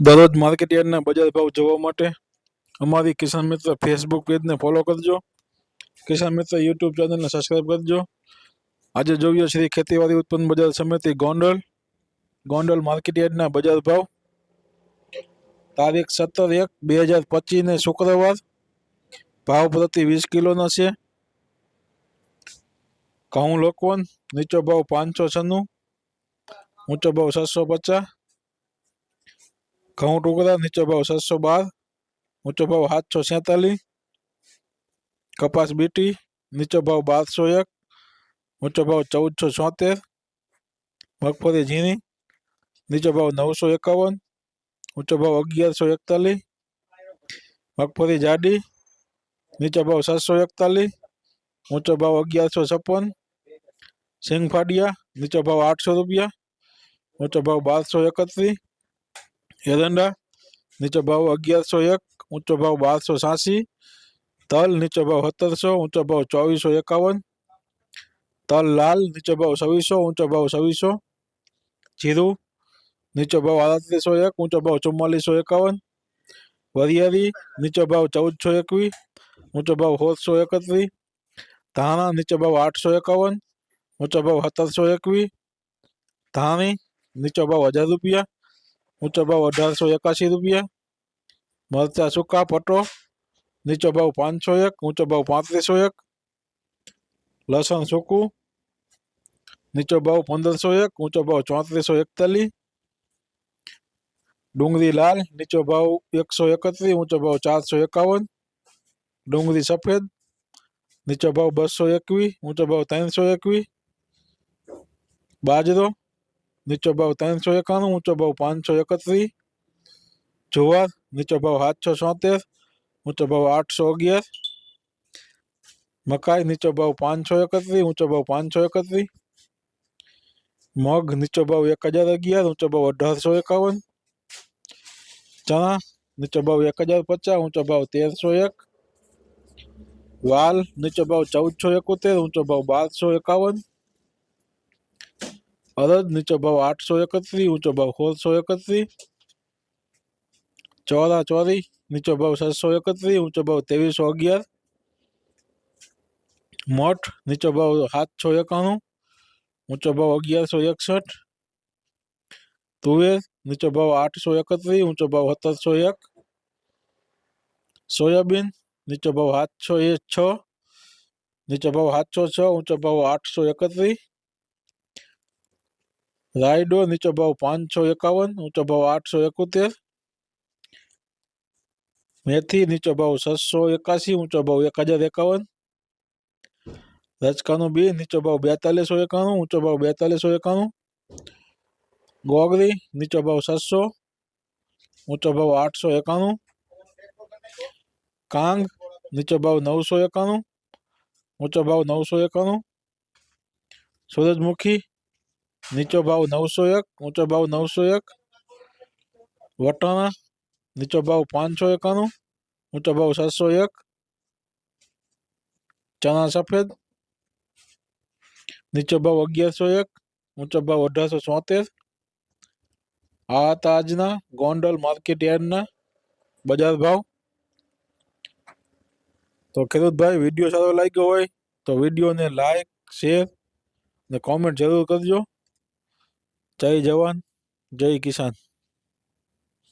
દરરોજ માર્કેટ યાર્ડના બજાર ભાવ જોવા માટે અમારી કિસાન મિત્ર ફેસબુક પેજને ફોલો કરજો. કિસાન મિત્ર યુટ્યુબ ચેનલને સબસ્ક્રાઈબ કરજો. આજે જોઈએ શ્રી ખેતીવાડી ઉત્પન્ન બજાર સમિતિ ગોંડલ. ગોંડલ માર્કેટ યાર્ડના બજાર ભાવ. તારીખ સત્તર એક બે હજાર પચીસને શુક્રવાર. ભાવ પ્રતિ વીસ કિલોના છે. ઘઉં લોકવન, નીચો ભાવ પાંચસો છન્નું. ઊંચો ભાવ સાતસો પચાસ. ઘઉં ટુકડા નીચો ભાવ સાતસો બાર ઊંચો ભાવ સાતસો સેતાલીસ કપાસ બીટી નીચો ભાવ બારસો એક ઊંચો ભાવ ચૌદસો છોતેર મગફળી ઝીણી નીચો ભાવ નવસો એકાવન ઊંચો ભાવ અગિયારસો એકતાલીસ મગફળી જાડી નીચો ભાવ સાતસો એકતાલીસ ઊંચો ભાવ અગિયારસો છપ્પન સિંગફાડિયા નીચો ભાવ આઠસો રૂપિયા ઊંચો ભાવ બારસો એકત્રીસ એરંડા નીચો ભાવ અગિયારસો એક ઊંચો ભાવ બારસો છ્યાસી તલ નીચો ભાવ સત્તરસો ઊંચો ભાવ ચોવીસો એકાવન તલ લાલ નીચો ભાવ છવ્વીસો ઊંચો ભાવ છવ્વીસો જીરું નીચો ભાવ આડત્રીસો એક ઊંચો ભાવ ચુમ્માલીસો એકાવન વરિયાળી નીચો ભાવ ચૌદસો એકવીસ ઊંચો ભાવ સોળસો એકત્રીસ ધાણા નીચો ભાવ આઠસો એકાવન ઊંચો ભાવ સત્તરસો એકવીસ ધાણી નીચો ભાવ હજાર રૂપિયા ઊંચો ભાવ અઢારસો એકાશી રૂપિયા મરચા સૂકા પટો નીચો ભાવ પાંચસો એક ઊંચો ભાવ પાંત્રીસો એક લસણ સૂકું નીચો ભાવ પંદરસો એક ઊંચો ભાવ ચોત્રીસો એકતાલીસ ડુંગળી લાલ નીચો ભાવ એકસો એકત્રીસ ઊંચો ભાવ ચારસો એકાવન ડુંગળી સફેદ નીચો ભાવ બસો એકવીસ ઊંચો ભાવ ત્રણસો એકવીસ બાજરો નીચો ભાવ ત્રણસો એકાણું ઊંચો ભાવ પાંચસો એકત્રીસ જુવાર નીચો ભાવ સાતસો છોતેર ઊંચો ભાવ આઠસો અગિયાર મકાઈ નીચો ભાવ પાંચસો એકત્રીસ ઊંચો ભાવ પાંચસો એકત્રીસ મગ નીચો ભાવ એક હજાર અગિયાર ઊંચો ભાવ અઢારસો એકાવન ચણા નીચો ભાવ એક હજાર પચાસ ઊંચો ભાવ તેરસો એક વાલ નીચો ભાવ ચૌદસો એકોતેર ઊંચો ભાવ બારસો એકાવન અડદ નીચો ભાવ આઠસો એકત્રીસ ઊંચો ભાવ સોળસો એકત્રીસ ચોરા ચોરી નીચો ભાવ સાતસો એકત્રીસ ઊંચો ભાવ ત્રેવીસો અગિયાર મઠ નીચો ભાવ સાતસો એકાણું ઊંચો ભાવ અગિયારસો એકસઠ તુવેર નીચો ભાવ આઠસો એકત્રીસ ઊંચો ભાવ સત્તરસો એક સોયાબીન નીચો ભાવ સાતસો એ છ નીચો ભાવ સાતસો છ ઊંચો ભાવ આઠસો એકત્રીસ રાયડો નીચો ભાવ પાંચસો એકાવન ઊંચો ભાવ આઠસો એકોતેર મેથી નીચો ભાવ છસો એકાસી ઊંચો ભાવ એક હજાર એકાવન રચકાનું બી નીચો ભાવ બેતાલીસો એકાણું ઊંચો ભાવ બેતાલીસો એકાણું ગોગરી નીચો ભાવ સાતસો ઊંચો ભાવ આઠસો એકાણું કાંગ નીચો ભાવ નવસો એકાણું ઊંચો ભાવ નવસો એકાણું સૂરજમુખી નીચો ભાવ નવસો એક, ઊંચો ભાવ નવસો એક. વટાણા, નીચો ભાવ પાંચસો એકાણું, ઊંચો ભાવ સાતસો એક. ચણા સફેદ, નીચો ભાવ અગિયારસો એક, ઊંચો ભાવ અઢારસો ચોતેર. આ હતા આજના ગોંડલ માર્કેટ યાર્ડના બજાર ભાવ. તો ખેડૂતભાઈ, વીડિયો સારો લાગ્યો હોય તો વિડીયોને લાઈક, શેર ને કોમેન્ટ જરૂર કરજો. જય જવાન જય કિસાન.